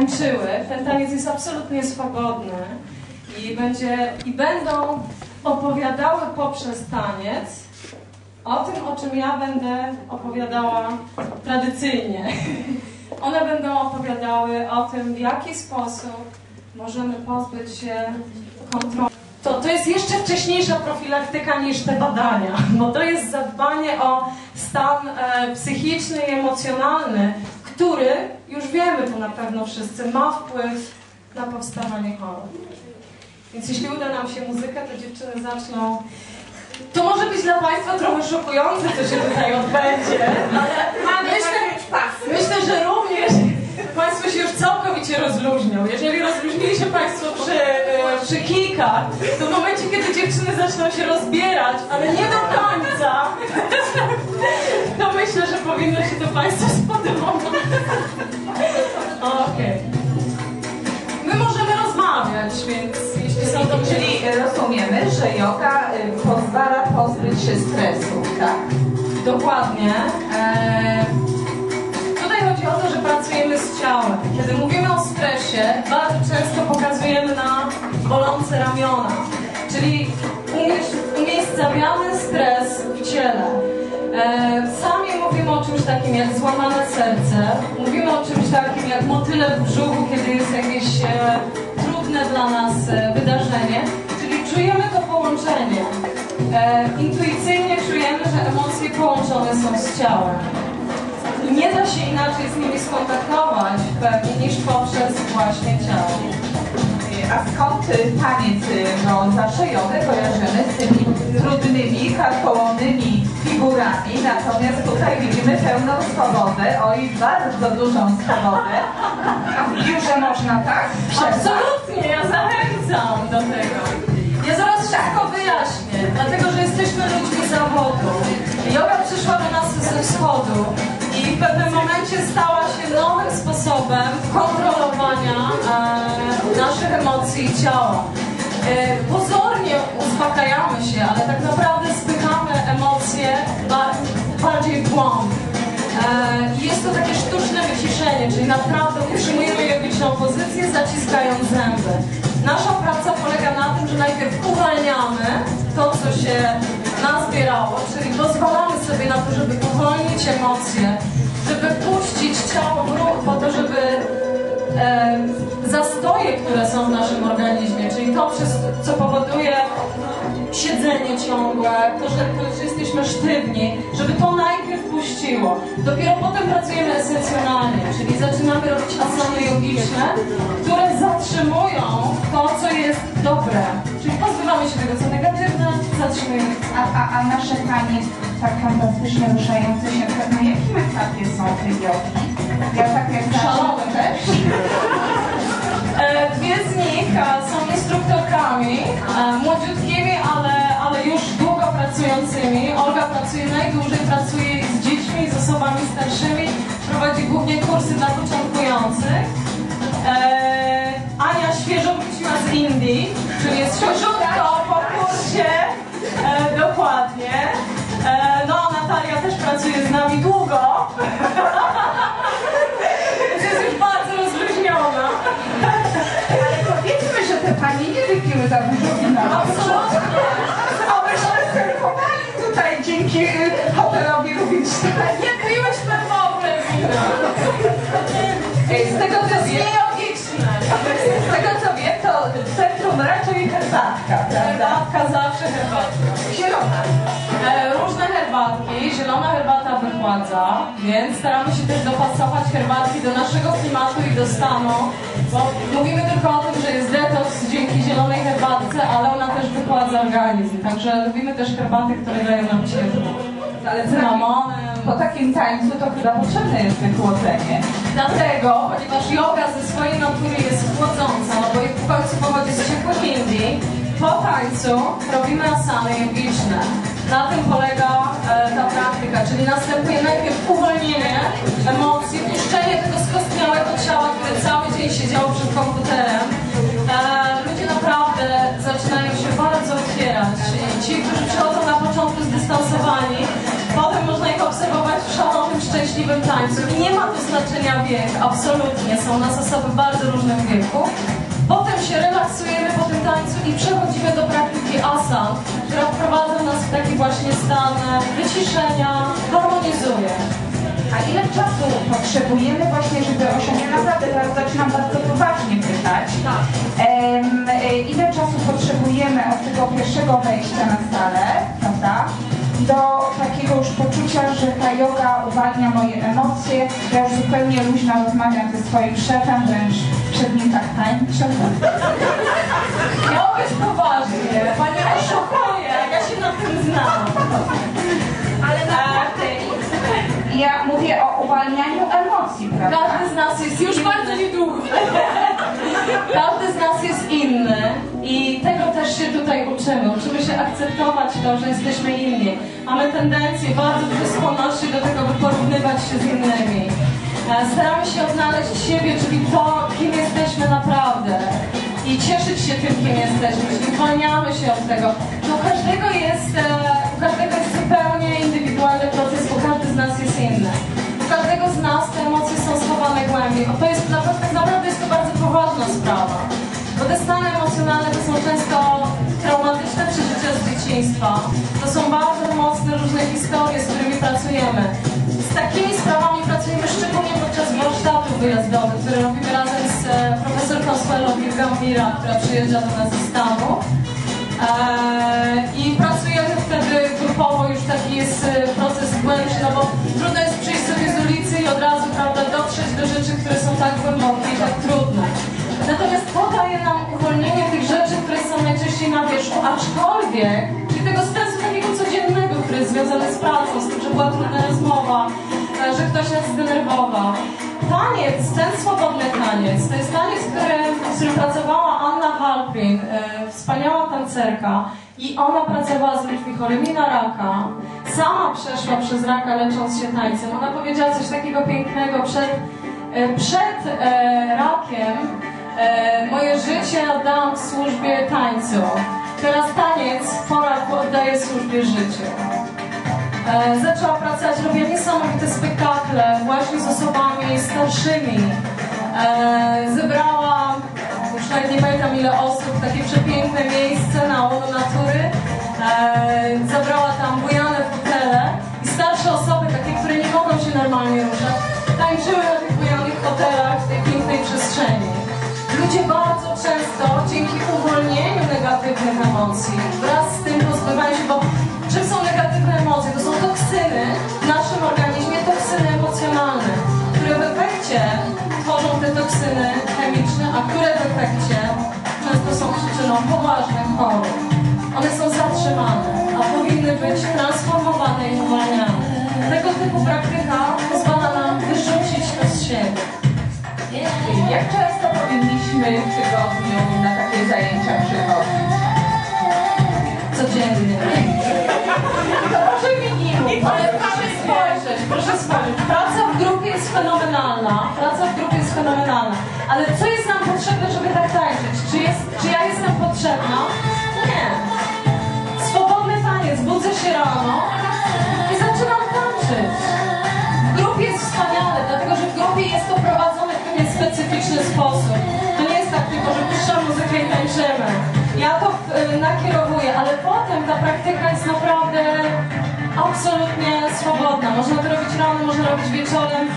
tańczyły. Ten taniec jest absolutnie swobodny i, będzie, i będą opowiadały poprzez taniec o tym, o czym ja będę opowiadała tradycyjnie. One będą opowiadały o tym, w jaki sposób możemy pozbyć się kontroli. To, to jest jeszcze wcześniejsza profilaktyka niż te badania, bo to jest zadbanie o stan e, psychiczny i emocjonalny, który, już wiemy to na pewno wszyscy, ma wpływ na powstawanie chorób. Więc jeśli uda nam się muzykę, to dziewczyny zaczną. To może być dla Państwa trochę szokujące, co się tutaj odbędzie, ale myślę, myślę, że również Państwo się już całkowicie rozluźnią. Jeżeli rozluźnili się Państwo przy, e, przy kikach, to w momencie, kiedy dziewczyny zaczną się rozbierać, ale nie do końca, to myślę, że powinno się to Państwu spodobać. Że yoga y, pozwala pozbyć się stresu, tak? Dokładnie. Eee, tutaj chodzi o to, że pracujemy z ciałem. Kiedy mówimy o stresie, bardzo często pokazujemy na bolące ramiona. Czyli umiejscawiamy stres w ciele. Eee, sami mówimy o czymś takim jak złamane serce. Mówimy o czymś takim jak motyle w brzuchu, kiedy jest jakieś e, trudne dla nas e, wydarzenie. Czujemy to połączenie. E, intuicyjnie czujemy, że emocje połączone są z ciałem. I nie da się inaczej z nimi skontaktować pewnie niż poprzez właśnie ciało. A skąd y, taniec, y, no zawsze jogę kojarzymy z tymi trudnymi, karkołomnymi figurami, natomiast tutaj widzimy pełną swobodę, oj bardzo dużą swobodę. A w biurze można tak? Absolutnie, ja zachęcam do tego. Wszystko wyjaśnię, dlatego że jesteśmy ludźmi zawodu. Yoga przyszła do nas ze wschodu i w pewnym momencie stała się nowym sposobem kontrolowania e, naszych emocji i ciała. E, pozornie uspokajamy się, ale tak naprawdę spychamy emocje bar bardziej w głąb. E, jest to takie sztuczne wyciszenie, czyli naprawdę utrzymujemy jogiczną pozycję, zaciskając zęby. Nasza praca polega na tym, że najpierw uwalniamy to, co się nazbierało, czyli pozwalamy sobie na to, żeby powolnić emocje, żeby puścić ciało w ruch po to, żeby e, zastoje, które są w naszym organizmie, czyli to, co powoduje siedzenie ciągłe, to, że, to, że jesteśmy sztywni, żeby to najpierw puściło. Dopiero potem pracujemy esencjonalnie, czyli zaczynamy robić asany jogiczne, które zatrzymują to, co jest dobre. Czyli pozbywamy się tego, co negatywne, zatrzymujemy. A, a, a nasze panie tak fantastycznie ruszające się, na jakim etapie są te jogi? Ja tak jak Szalone też. E, Dwie z nich są instruktorkami, e, młodziutkimi, ale, ale już długo pracującymi. Olga pracuje najdłużej, pracuje z dziećmi, z osobami starszymi, prowadzi głównie kursy dla początkujących. E, Ania świeżo wróciła z Indii, czyli jest świeżutko po kursie, e, dokładnie. No, Natalia też pracuje z nami długo. nie wypiły za dużo wina. Absolutnie. A myśmy surfowali tutaj dzięki y, hotelowi Rubinstein. Nie w ogóle wina. Z tego co wiem, z tego co wiem, to centrum raczej herbatka, prawda? Herbatka zawsze herbatka. Zielona. E, różne herbatki. Zielona herbata wychładza, więc staramy się też dopasować herbatki do naszego klimatu i do stanu, mówimy tylko o tym, że jest detoks dzięki zielonej herbatce, ale ona też wychładza organizm. Także lubimy też herbaty, które dają nam ciepło. Ale Cynamonem. Po takim tańcu to chyba potrzebne jest wychłodzenie. Dlatego, ponieważ yoga ze swojej natury jest chłodząca, no bo w końcu pochodzi z ciepłych Indii, po tańcu robimy asany jogiczne. Na tym polega e, ta praktyka, czyli następuje najpierw uwolnienie emocji, puszczenie tego skostniałego ciała, które cały dzień siedziało przed komputerem. E, ludzie naprawdę zaczynają się bardzo otwierać. Ci, którzy przychodzą na początku zdystansowani, potem można ich obserwować w szalonym, szczęśliwym tańcu i nie ma tu znaczenia wiek, absolutnie. Są nas osoby bardzo różnym wieku. Potem się relaksujemy po tym tańcu i przechodzimy do praktyki asan, która wprowadza nas w taki właśnie stan wyciszenia, harmonizuje. A ile czasu potrzebujemy właśnie, żeby osiągnąć? Naprawdę teraz zaczynam bardzo poważnie pytać. Tak. E, ile czasu potrzebujemy od tego pierwszego wejścia na salę, prawda? Do takiego już poczucia, że ta yoga uwalnia moje emocje. Ja już zupełnie luźno rozmawiam ze swoim szefem, wręcz przed nim tak tańczę. Miało być poważnie, pani oszukuje, ja się na tym znam. Ale naprawdę ja mówię o uwalnianiu emocji, prawda? Każdy z nas jest już bardzo niedługo. Każdy z nas jest inny i tego też się tutaj uczymy. Uczymy się akceptować to, że jesteśmy inni. Mamy tendencję, bardzo duże skłonności do tego, by porównywać się z innymi. E, Staramy się odnaleźć siebie, czyli to, kim jesteśmy naprawdę. I cieszyć się tym, kim jesteśmy, czyli uwalniamy się od tego. To każdego jest, e, u każdego jest zupełnie indywidualny proces, bo każdy z nas jest inny. U każdego z nas te emocje są schowane głębiej. O, to jest tak naprawdę jest to bardzo poważna sprawa. Bo te stany emocjonalne to są często traumatyczne przeżycia z dzieciństwa. To są bardzo mocne różne historie, z którymi pracujemy. Z takimi sprawami pracujemy szczególnie podczas warsztatów wyjazdowych, które robimy razem z e, profesorką Swellą Gambira, która przyjeżdża do nas ze Stanu. Eee, I pracujemy wtedy grupowo, już taki jest e, proces głębszy, no bo trudno jest przyjść sobie z ulicy i od razu, prawda, dotrzeć do rzeczy, które są tak głębokie i tak wierzchu, aczkolwiek, czyli tego stresu takiego codziennego, który jest związany z pracą, z tym, że była trudna rozmowa, e, że ktoś nas zdenerwował. Taniec, ten swobodny taniec, to jest taniec, który, z którym pracowała Anna Halprin, e, wspaniała tancerka i ona pracowała z ludźmi chorymi na raka. Sama przeszła przez raka, lecząc się tańcem. Ona powiedziała coś takiego pięknego przed, e, przed e, rakiem. E, moje życie oddałam w służbie tańcu. Teraz taniec po raku oddaję służbie życiu. E, zaczęła pracować, robiła niesamowite spektakle właśnie z osobami starszymi. E, zebrała, już nawet nie pamiętam ile osób, takie przepiękne miejsce na łono natury. E, zabrała tam bujane fotele i starsze osoby, takie, które nie mogą się normalnie ruszać, tańczyły na tych bujanych fotelach w tej pięknej przestrzeni. Ludzie bardzo często dzięki uwolnieniu negatywnych emocji wraz z tym pozbywają się, bo czym są negatywne emocje? To są toksyny w naszym organizmie, toksyny emocjonalne, które w efekcie tworzą te toksyny chemiczne, a które w efekcie często są przyczyną poważnych chorób. Jak często powinniśmy w tygodniu na takie zajęcia przychodzić? Codziennie. To może minimum. Ale proszę spojrzeć, proszę spojrzeć. Praca w grupie jest fenomenalna. Praca w grupie jest fenomenalna. Ale co jest nam potrzebne, żeby tak tańczyć? Czy, jest, czy ja jestem potrzebna? Nie. Swobodny taniec. Budzę się rano i zaczynam tańczyć. W grupie jest wspaniale, dlatego że w grupie jest to y, nakierowuję, ale potem ta praktyka jest naprawdę absolutnie swobodna. Można to robić rano, można robić wieczorem.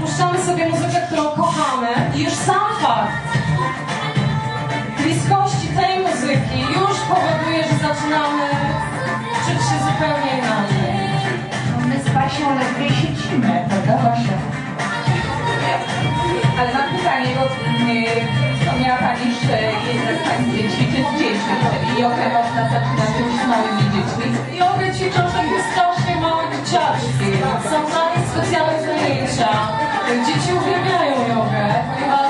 Puszczamy sobie muzykę, którą kochamy i już sam fakt bliskości tej muzyki już powoduje, że zaczynamy czuć się zupełnie inaczej. My z Basią ledwie siedzimy, prawda Basia? Ale mam pytanie, bo yy, wspomniała Pani, że jedna z Państwa ćwiczy z dziećmi, jogę można zaczynać już z małymi dziećmi. Jogę ćwiczą takie strasznie małe dzieciaczki. Są dla nich specjalne zajęcia. Dzieci uwielbiają jogę, ponieważ